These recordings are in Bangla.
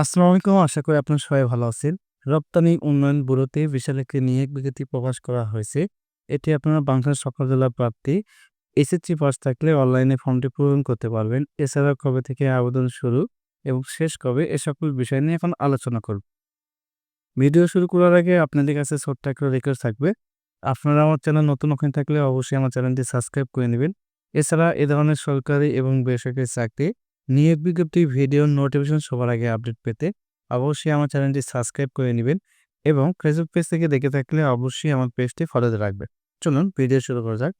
আসসালামু আলাইকুম। আশা করি আপনার সবাই ভালো আছেন। রপ্তানি উন্নয়ন ব্যুরোতে বিশাল একটি এক বিজ্ঞপ্তি প্রকাশ করা হয়েছে। এটি আপনারা বাংলাদেশ সকল জেলা প্রার্থী এসএসসি পাস থাকলে অনলাইনে ফর্মটি পূরণ করতে পারবেন। এছাড়া কবে থেকে আবেদন শুরু এবং শেষ কবে, এ সকল বিষয় নিয়ে এখন আলোচনা করব। ভিডিও শুরু করার আগে আপনাদের কাছে ছোট্ট একটা রিকোয়েস্ট থাকবে। আপনারা আমার চ্যানেল নতুন ওখানে থাকলে অবশ্যই আমার চ্যানেলটি সাবস্ক্রাইব করে নেবেন। এছাড়া এ ধরনের সরকারি এবং বেসরকারি চাকরি নিয়োগ বিজ্ঞপ্তি, ভিডিও নোটিফিকেশন সবার আগে আপডেট পেতে অবশ্যই আমার চ্যানেলটি সাবস্ক্রাইব করে নেবেন এবং ফেসবুক পেজ থেকে দেখে থাকলে অবশ্যই আমার পেজটি ফলোতে রাখবেন। চলুন ভিডিও শুরু করা যাক।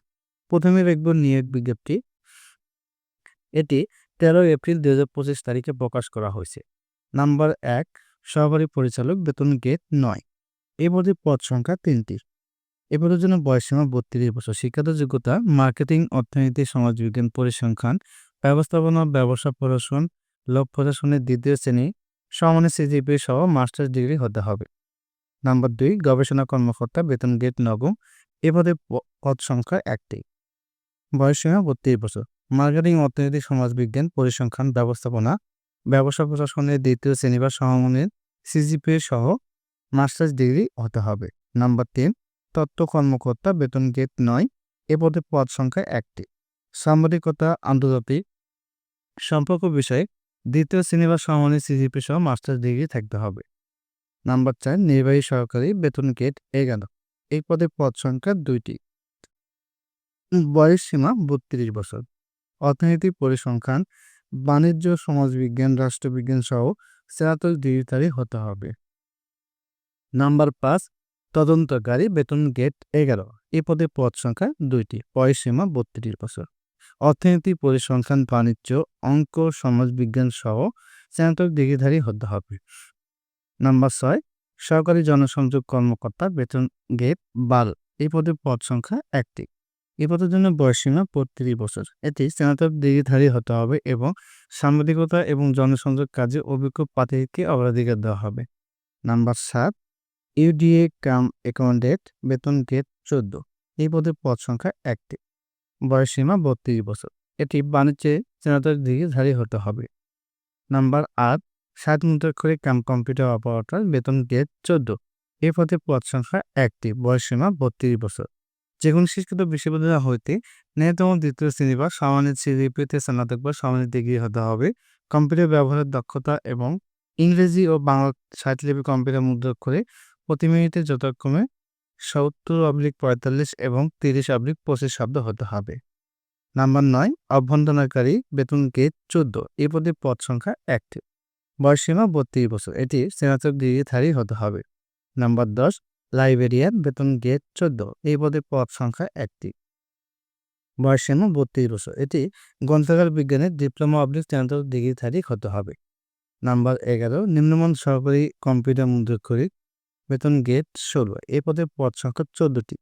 প্রথমে দেখব নিয়োগ বিজ্ঞপ্তি। এটি তেরো এপ্রিল দু হাজার পঁচিশ তারিখে প্রকাশ করা হয়েছে। নাম্বার এক, সহকারী পরিচালক, বেতন গেট নয়। এই পদে পদ সংখ্যা তিনটি। এ পদের জন্য বয়সসীমা বত্রিশ বছর। শিক্ষাগত যোগ্যতা, মার্কেটিং, অর্থনীতি সমাজবিজ্ঞান পরিসংখ্যান ব্যবস্থাপনা, ব্যবসা প্রশাসন লোক প্রশাসনের দ্বিতীয় শ্রেণি, সমানে সিজিপি সহ মাস্টার্স ডিগ্রি হতে হবে। নাম্বার দুই, গবেষণা কর্মকর্তা বেতন গেট নবম এ পদে পদ সংখ্যা একটি। বয়সসীমা বত্রিশ বছর। মার্কেটিং অর্থনীতি সমাজবিজ্ঞান, পরিসংখ্যান, ব্যবস্থাপনা, ব্যবসা প্রশাসনের দ্বিতীয় শ্রেণি বা সমমানের সিজিপি সহ মাস্টার্স ডিগ্রি হতে হবে। নাম্বার তিন তত্ত্ব কর্মকর্তা বেতন গেট নয়, এ পদে পদ সংখ্যা একটি। সাংবাদিকতা, আন্তর্জাতিক সম্পর্ক বিষয়ে দ্বিতীয় বা সমানের সিজিপি সহ মাস্টার্স ডিগ্রি থাকতে হবে। নাম্বার চার, নির্বাহী সহকারী বেতন গেট এগারো। এই পদে পদ সংখ্যা দুইটি। বয়স সীমা বত্রিশ বছর। অর্থনীতি পরিসংখ্যান, বাণিজ্য, সমাজবিজ্ঞান, রাষ্ট্রবিজ্ঞান সহ স্নাতক ডিগ্রিধারী হতে হবে। নাম্বার পাঁচ, তদন্তকারী বেতন গেট এগারো। এ পদে পদ সংখ্যা দুইটি। বয়স সীমা বত্রিশ বছর। অর্থনীতি পরিসংখ্যান বাণিজ্য, অঙ্ক সমাজবিজ্ঞান সহ স্নাতক ডিগ্রিধারী হতে হবে। নাম্বার ছয় সরকারি জনসংযোগ কর্মকর্তা বেতন গেট বাল। এই পদে পদ সংখ্যা একটি। এই পদের জন্য বয়সসীমা বত্রিশ বছর। এটি স্নাতক ডিগ্রিধারী হতে হবে এবং সাংবাদিকতা এবং জনসংযোগ কাজে অভিজ্ঞ প্রার্থীকে অগ্রাধিকার দেওয়া হবে। নাম্বার সাত ইউডিএ কাম অ্যাকাউন্টেন্ট, বেতন গেট চোদ্দ। এই পদের পদ সংখ্যা একটি। বয়সসীমা বত্রিশ বছর। এটি বাণিজ্যে স্নাতক ডিগ্রিধারী হতে হবে। নাম্বার আট ষাট মুদ্রাক্ষরে কাম কম্পিউটার অপারেটর, বেতন গেট চোদ্দ। এই পথে পদ সংখ্যা একটি বয়সসীমা বত্রিশ বছর। যে কোনো শিক্ষিত বিশ্ববিদ্যালয় হইতে ন্যূনতম দ্বিতীয় শ্রেণি বা সামান্য সিজিপিতে স্নাতক বা সামান্য ডিগ্রি হতে হবে। কম্পিউটার ব্যবহারের দক্ষতা এবং ইংরেজি ও বাংলা সাহিত্যলিপি কম্পিউটার মুদ্রাক্ষরে প্রতি মিনিটে যথাক্রমে সত্তর অবলিক পঁয়তাল্লিশ এবং তিরিশ অবলিক পঁচিশ শব্দ হতে হবে। নাম্বার নয়, অভ্যন্তরণকারী বেতন গেট চোদ্দ? এ পদে পদ সংখ্যা একটি। বয়সসীমা বত্রিশ বছর। এটি স্নাতক ডিগ্রিধারী হতে হবে। নাম্বার দশ লাইব্রেরিয়ান বেতন গেট চোদ্দ? এই পদে পদ সংখ্যা একটি। বয়সসীমা বত্রিশ বছর। এটি গ্রন্থাগার বিজ্ঞানের ডিপ্লোমা অবলিক স্নাতক ডিগ্রিধারী হতে হবে। নাম্বার এগারো, নিম্নমান সরকারি কম্পিউটার মুদ্রাক্ষরিক বেতন গেট ষোলো, এ পদে পদ সংখ্যা চোদ্দটি।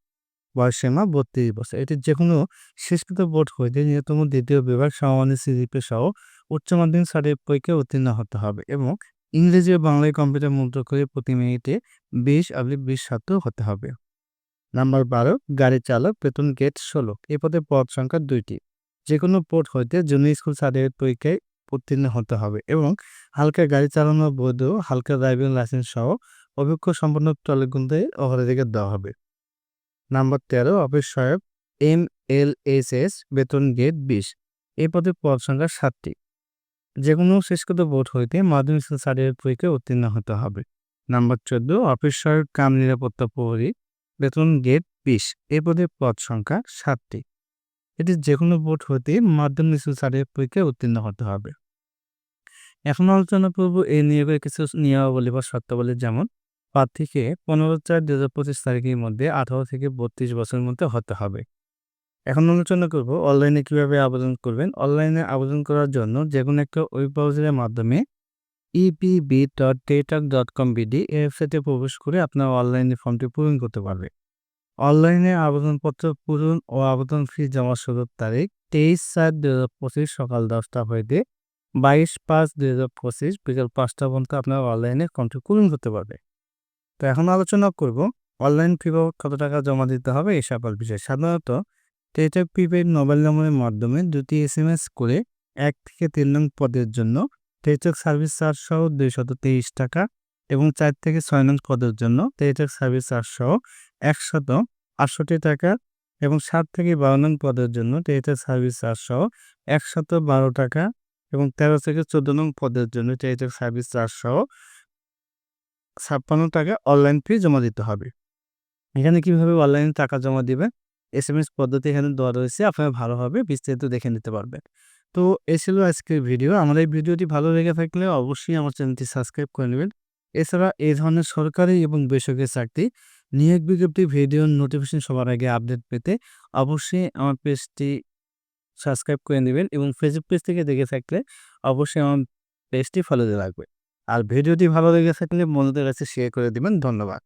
বয়সসীমা বত্রিশ বছর। এটি যে কোনো শেষকৃত বোর্ড হইতে ন্যূনতম দ্বিতীয় বিভাগ সমমানের সিজিপি সহ উচ্চ মাধ্যমিক সার্টিফিকেট পরীক্ষায় উত্তীর্ণ হতে হবে এবং ইংরেজি ও বাংলায় কম্পিউটার মুদ্রা করে প্রতি মিনিটে বিশ আপনি বিশ ছাত্র হতে হবে। নাম্বার বারো, গাড়ি চালক, বেতন গেট ষোলো, এ পদে পদ সংখ্যা দুইটি। যে কোনো পোর্ট হইতে জুনিয়র স্কুল সার্টিফিকেট পরীক্ষায় উত্তীর্ণ হতে হবে এবং হালকা গাড়ি চালানোর বৈধ হালকা ড্রাইভিং লাইসেন্স সহ অভিজ্ঞ সম্পন্ন চালকগুলোতে অগ্রাধিকার দেওয়া হবে। নাম্বার তেরো, অফিস সহায়ক এম এল এস এস, বেতন গেট বিশ। এই পদে পদ সংখ্যা সাতটি। যে কোনো শেষকৃত বোর্ড হইতে মাধ্যমিক সার্টিফিকেট পরীক্ষায় উত্তীর্ণ হতে হবে। নাম্বার চোদ্দ, অফিস সহায়ক কাম নিরাপত্তা প্রহরী, বেতন গেট বিশ। এই পদে পদ সংখ্যা সাতটি। এটি যে কোনো বোর্ড হইতে মাধ্যমিক সার্টিফিকেট পরীক্ষায় উত্তীর্ণ হতে হবে। এখন আলোচনা করব এই নিয়োগের কিছু নিয়মাবলী বা শর্তাবলী যেমন প্রার্থীকে পনেরো চার দু হাজার পঁচিশ তারিখের মধ্যে আঠারো থেকে বত্রিশ বছরের মধ্যে হতে হবে। এখন আলোচনা করব অনলাইনে কীভাবে আবেদন করবেন। অনলাইনে আবেদন করার জন্য যে কোনো একটা ওয়েব ব্রাউজারের মাধ্যমে EPB dot teletalk dot com BD এই ওয়েবসাইটে প্রবেশ করে আপনার অনলাইনে ফর্মটি পূরণ করতে পারবে। অনলাইনে আবেদনপত্র পূরণ ও আবেদন ফি জমা শুরুর তারিখ তেইশ চার দু হাজার পঁচিশ সকাল দশটা হইতে বাইশ পাঁচ দু হাজার পঁচিশ বিকাল পাঁচটা পর্যন্ত আপনার অনলাইনে ফর্মটি পূরণ করতে পারবে। তো এখন আলোচনা করব, অনলাইন ফি বাবদ কত টাকা জমা দিতে হবে এই সকল বিষয়ে। সাধারণত টেটাক প্রিপেড মোবাইল নম্বরের মাধ্যমে দুটি এস এম এস করে এক থেকে তিন নং পদের জন্য টেলিটক সার্ভিস চার্জ সহ দুইশত তেইশ টাকা এবং চার থেকে ছয় নং পদের জন্য টেলিটক সার্ভিস চার্জ সহ একশত আটষট্টি টাকা এবং সাত থেকে বারো নং পদের জন্য টেলিটক সার্ভিস চার্জ সহ একশত বারো টাকা এবং তেরো থেকে চোদ্দ নং পদের জন্য টেলিটক সার্ভিস চার্জ সহ ছাপ্পান্ন টাকা অনলাইন ফি জমা দিতে হবে। এখানে কীভাবে অনলাইনে টাকা জমা দিবে এস এম এস পদ্ধতি এখানে দেওয়া রয়েছে, আপনারা ভালোভাবে বিস্তারিত দেখে নিতে পারবেন। তো এই ছিল আজকের ভিডিও আমার এই ভিডিওটি ভালো লেগে থাকলে অবশ্যই আমার চ্যানেলটি সাবস্ক্রাইব করে নেবেন। এছাড়া এই ধরনের সরকারি এবং বেসরকারি চাকরি নিয়োগ বিজ্ঞপ্তি ভিডিও নোটিফিকেশন সবার আগে আপডেট পেতে অবশ্যই আমার পেজটি সাবস্ক্রাইব করে নেবেন এবং ফেসবুক পেজ থেকে দেখে থাকলে অবশ্যই আমার পেজটি ফলো দিয়ে রাখবে আর ভিডিওটি ভালো লেগে থাকলে বন্ধুদের কাছে শেয়ার করে দিবেন। ধন্যবাদ।